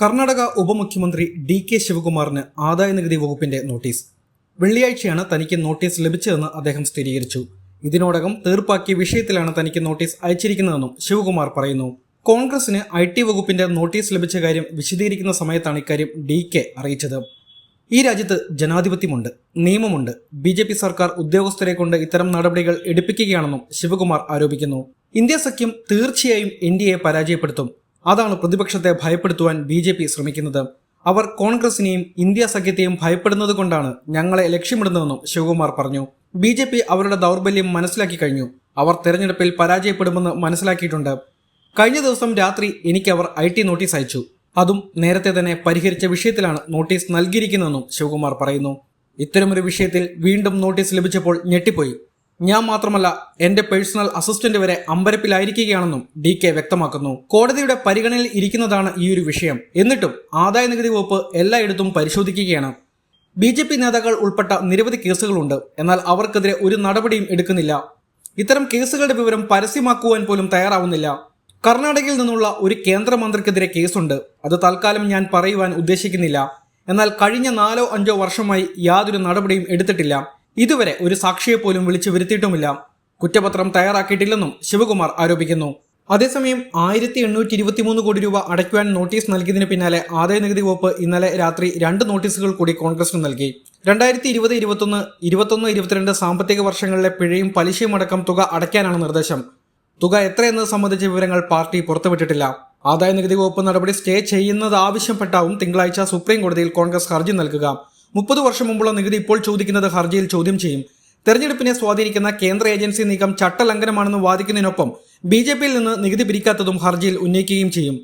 കർണാടക ഉപമുഖ്യമന്ത്രി D K ശിവകുമാറിന് ആദായനികുതി വകുപ്പിന്റെ നോട്ടീസ്. വെള്ളിയാഴ്ചയാണ് തനിക്ക് നോട്ടീസ് ലഭിച്ചതെന്ന് അദ്ദേഹം സ്ഥിരീകരിച്ചു. ഇതിനോടകം തീർപ്പാക്കിയ വിഷയത്തിലാണ് തനിക്ക് നോട്ടീസ് അയച്ചിരിക്കുന്നതെന്നും ശിവകുമാർ പറയുന്നു. കോൺഗ്രസിന് ഐ ടി വകുപ്പിന്റെ നോട്ടീസ് ലഭിച്ച കാര്യം വിശദീകരിക്കുന്ന സമയത്താണ് ഇക്കാര്യം ഡി കെ അറിയിച്ചത്. ഈ രാജ്യത്ത് ജനാധിപത്യമുണ്ട് നിയമമുണ്ട്. ബി ജെ പി സർക്കാർ ഉദ്യോഗസ്ഥരെ കൊണ്ട് ഇത്തരം നടപടികൾ എടുപ്പിക്കുകയാണെന്നും ശിവകുമാർ ആരോപിക്കുന്നു. ഇന്ത്യ സഖ്യം തീർച്ചയായും എൻ ഡി എ പരാജയപ്പെടുത്തും. അതാണ് പ്രതിപക്ഷത്തെ ഭയപ്പെടുത്തുവാൻ ബി ജെ പി ശ്രമിക്കുന്നത്. അവർ കോൺഗ്രസിനെയും ഇന്ത്യ സഖ്യത്തെയും ഭയപ്പെടുന്നത് കൊണ്ടാണ് ഞങ്ങളെ ലക്ഷ്യമിടുന്നതെന്നും ശിവകുമാർ പറഞ്ഞു. ബി ജെ പി അവരുടെ ദൗർബല്യം മനസ്സിലാക്കി കഴിഞ്ഞു. അവർ തെരഞ്ഞെടുപ്പിൽ പരാജയപ്പെടുമെന്ന് മനസ്സിലാക്കിയിട്ടുണ്ട്. കഴിഞ്ഞ ദിവസം രാത്രി എനിക്ക് അവർ ഐ ടി നോട്ടീസ് അയച്ചു. അതും നേരത്തെ തന്നെ പരിഹരിച്ച വിഷയത്തിലാണ് നോട്ടീസ് നൽകിയിരിക്കുന്നതെന്നും ശിവകുമാർ പറയുന്നു. ഇത്തരമൊരു വിഷയത്തിൽ വീണ്ടും നോട്ടീസ് ലഭിച്ചപ്പോൾ ഞെട്ടിപ്പോയി. ഞാൻ മാത്രമല്ല എന്റെ പേഴ്സണൽ അസിസ്റ്റന്റ് വരെ അമ്പരപ്പിലായിരിക്കുകയാണെന്നും ഡി കെ വ്യക്തമാക്കുന്നു. കോടതിയുടെ പരിഗണനയിൽ ഇരിക്കുന്നതാണ് ഈ ഒരു വിഷയം. എന്നിട്ടും ആദായ നികുതി വകുപ്പ് എല്ലായിടത്തും പരിശോധിക്കുകയാണ്. ബി ജെ പി നേതാക്കൾ ഉൾപ്പെട്ട നിരവധി കേസുകളുണ്ട്. എന്നാൽ അവർക്കെതിരെ ഒരു നടപടിയും എടുക്കുന്നില്ല. ഇത്തരം കേസുകളുടെ വിവരം പരസ്യമാക്കുവാൻ പോലും തയ്യാറാവുന്നില്ല. കർണാടകയിൽ നിന്നുള്ള ഒരു കേന്ദ്രമന്ത്രിക്കെതിരെ കേസുണ്ട്. അത് തൽക്കാലം ഞാൻ പറയുവാൻ ഉദ്ദേശിക്കുന്നില്ല. എന്നാൽ കഴിഞ്ഞ നാലോ അഞ്ചോ വർഷമായി യാതൊരു നടപടിയും എടുത്തിട്ടില്ല. ഇതുവരെ ഒരു സാക്ഷിയെ പോലും വിളിച്ചു വരുത്തിയിട്ടുമില്ല. കുറ്റപത്രം തയ്യാറാക്കിയിട്ടില്ലെന്നും ശിവകുമാർ ആരോപിക്കുന്നു. അതേസമയം ആയിരത്തി എണ്ണൂറ്റി ഇരുപത്തിമൂന്ന് കോടി രൂപ അടയ്ക്കുവാൻ നോട്ടീസ് നൽകിയതിന് പിന്നാലെ ആദായ നികുതി വകുപ്പ് ഇന്നലെ രാത്രി രണ്ട് നോട്ടീസുകൾ കൂടി കോൺഗ്രസിന് നൽകി. രണ്ടായിരത്തി ഇരുപത് ഇരുപത്തൊന്ന് ഇരുപത്തൊന്ന് ഇരുപത്തിരണ്ട് സാമ്പത്തിക വർഷങ്ങളിലെ പിഴയും പലിശയും അടക്കം തുക അടയ്ക്കാനാണ് നിർദ്ദേശം. തുക എത്രയെന്നത് സംബന്ധിച്ച വിവരങ്ങൾ പാർട്ടി പുറത്തുവിട്ടിട്ടില്ല. ആദായ നികുതി വകുപ്പ് നടപടി സ്റ്റേ ചെയ്യുന്നത് ആവശ്യപ്പെട്ടാവും തിങ്കളാഴ്ച സുപ്രീം കോടതിയിൽ കോൺഗ്രസ് ഹർജി നൽകുക. മുപ്പത് വർഷം മുമ്പുള്ള നികുതി ഇപ്പോൾ ചോദിക്കുന്നത് ഹർജിയിൽ ചോദ്യം ചെയ്യും. തെരഞ്ഞെടുപ്പിനെ സ്വാധീനിക്കുന്ന കേന്ദ്ര ഏജൻസി നീക്കം ചട്ടലംഘനമാണെന്ന് വാദിക്കുന്നതിനൊപ്പം ബി ജെ പിയിൽ നിന്ന് നികുതി പിരിക്കാത്തതും ഹർജിയിൽ ഉന്നയിക്കുകയും ചെയ്യും.